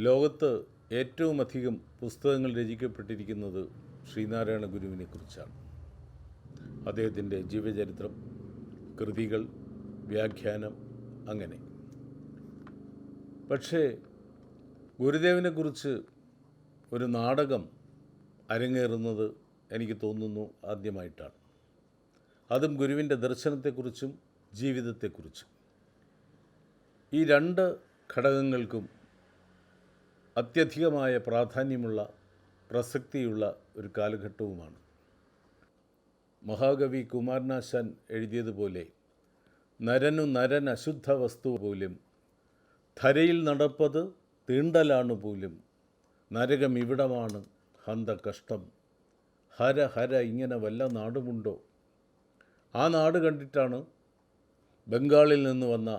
ലോകത്ത് ഏറ്റവുമധികം പുസ്തകങ്ങൾ രചിക്കപ്പെട്ടിരിക്കുന്നത് ശ്രീനാരായണ ഗുരുവിനെ കുറിച്ചാണ്. അദ്ദേഹത്തിന്റെ ജീവചരിത്രം കൃതികൾ വ്യാഖ്യാനം അങ്ങനെ. പക്ഷേ ഗുരുദേവനെക്കുറിച്ച് ഒരു നാടകം അരങ്ങേറുന്നത് എനിക്ക് തോന്നുന്നു ആദ്യമായിട്ടാണ്. അതും ഗുരുവിന്റെ ദർശനത്തെക്കുറിച്ചും ജീവിതത്തെക്കുറിച്ചും. ഈ രണ്ട് ഘടകങ്ങൾക്കും അത്യധികമായ പ്രാധാന്യമുള്ള പ്രസക്തിയുള്ള ഒരു കാലഘട്ടവുമാണ്. മഹാകവി കുമാരനാശാൻ എഴുതിയതുപോലെ നരനു നരൻ അശുദ്ധ വസ്തു പോലും ധരയിൽ നടപ്പത് തീണ്ടലാണ് പോലും നരകം ഇവിടമാണ് ഹന്ത കഷ്ടം ഹര ഹര ഇങ്ങനെ വല്ല നാടുമുണ്ടോ? ആ നാട് കണ്ടിട്ടാണ് ബംഗാളിൽ നിന്ന് വന്ന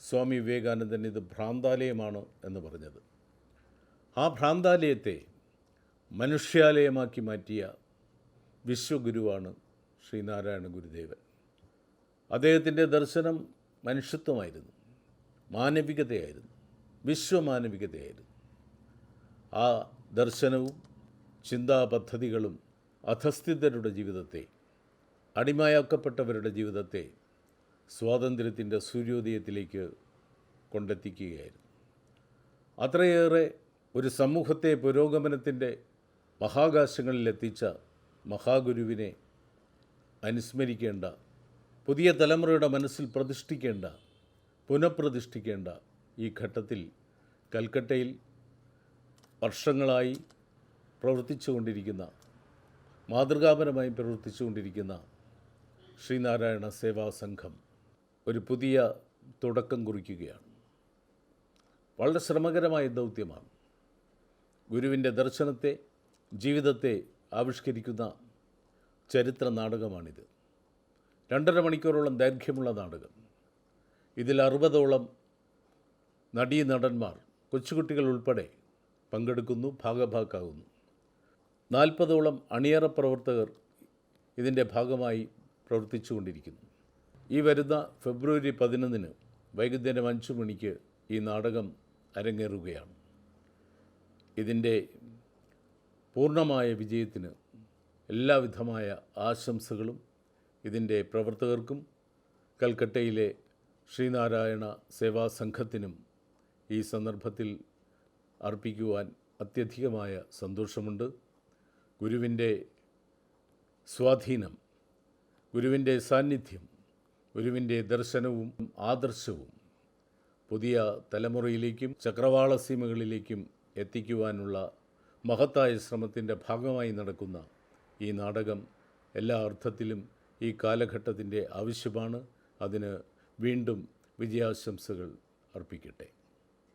സ്വാമി വിവേകാനന്ദൻ ഇത് ഭ്രാന്താലയമാണ് എന്ന് പറഞ്ഞത്. ആ ഭ്രാന്താലയത്തെ മനുഷ്യാലയമാക്കി മാറ്റിയ വിശ്വഗുരുവാണ് ശ്രീനാരായണ ഗുരുദേവൻ. അദ്ദേഹത്തിന്റെ ദർശനം മനുഷ്യത്വമായിരുന്നു മാനവികതയായിരുന്നു വിശ്വമാനവികതയായിരുന്നു. ആ ദർശനവും ചിന്താ പദ്ധതികളും അധസ്ഥിതരുടെ ജീവിതത്തെ അടിമയാക്കപ്പെട്ടവരുടെ ജീവിതത്തെ സ്വാതന്ത്ര്യത്തിന്റെ സൂര്യോദയത്തിലേക്ക് കൊണ്ടെത്തിക്കുകയായിരുന്നു. അത്രയേറെ ഒരു സമൂഹത്തെ പുരോഗമനത്തിന്റെ മഹാകാശങ്ങളിലെത്തിച്ച മഹാഗുരുവിനെ അനുസ്മരിക്കേണ്ട പുതിയ തലമുറയുടെ മനസ്സിൽ പ്രതിഷ്ഠിക്കേണ്ട പുനഃപ്രതിഷ്ഠിക്കേണ്ട ഈ ഘട്ടത്തിൽ കൽക്കട്ടയിൽ വർഷങ്ങളായി പ്രവർത്തിച്ചുകൊണ്ടിരിക്കുന്ന മാതൃകാപരമായി പ്രവർത്തിച്ചുകൊണ്ടിരിക്കുന്ന ശ്രീനാരായണ സേവാ സംഘം ഒരു പുതിയ തുടക്കം കുറിക്കുകയാണ്. വളരെ ശ്രമകരമായ ദൗത്യമാണ്. ഗുരുവിന്റെ ദർശനത്തെ ജീവിതത്തെ ആവിഷ്കരിക്കുന്ന ചരിത്ര നാടകമാണിത് രണ്ടര മണിക്കൂറോളം ദൈർഘ്യമുള്ള നാടകം. ഇതിൽ അറുപതോളം നടീ നടന്മാർ കൊച്ചുകുട്ടികൾ ഉൾപ്പെടെ പങ്കെടുക്കുന്നു ഭാഗഭാക്കാകുന്നു നാൽപ്പതോളം അണിയറ പ്രവർത്തകർ ഇതിന്റെ ഭാഗമായി പ്രവർത്തിച്ചു കൊണ്ടിരിക്കുന്നു ഈ വരുന്ന ഫെബ്രുവരി പതിനൊന്നിന് വൈകുന്നേരം അഞ്ച് മണിക്ക് ഈ നാടകം അരങ്ങേറുകയാണ്. ഇതിന്റെ പൂർണമായ വിജയത്തിന് എല്ലാവിധമായ ആശംസകളും ഇതിന്റെ പ്രവർത്തകർക്കും കൽക്കട്ടയിലെ ശ്രീനാരായണ സേവാ സംഘത്തിനും ഈ സന്ദർഭത്തിൽ അർപ്പിക്കുവാൻ അത്യധികമായ സന്തോഷമുണ്ട്. ഗുരുവിന്റെ സ്വാധീനം ഗുരുവിന്റെ സാന്നിധ്യം ഗുരുവിന്റെ ദർശനവും ആദർശവും പുതിയ തലമുറയിലേക്കും ചക്രവാള സീമകളിലേക്കും എത്തിക്കുവാനുള്ള മഹത്തായ ശ്രമത്തിന്റെ ഭാഗമായി നടക്കുന്ന ഈ നാടകം എല്ലാ അർത്ഥത്തിലും ഈ കാലഘട്ടത്തിന്റെ ആവശ്യമാണ്. അതിന് വീണ്ടും വിജയാശംസകൾ അർപ്പിക്കട്ടെ.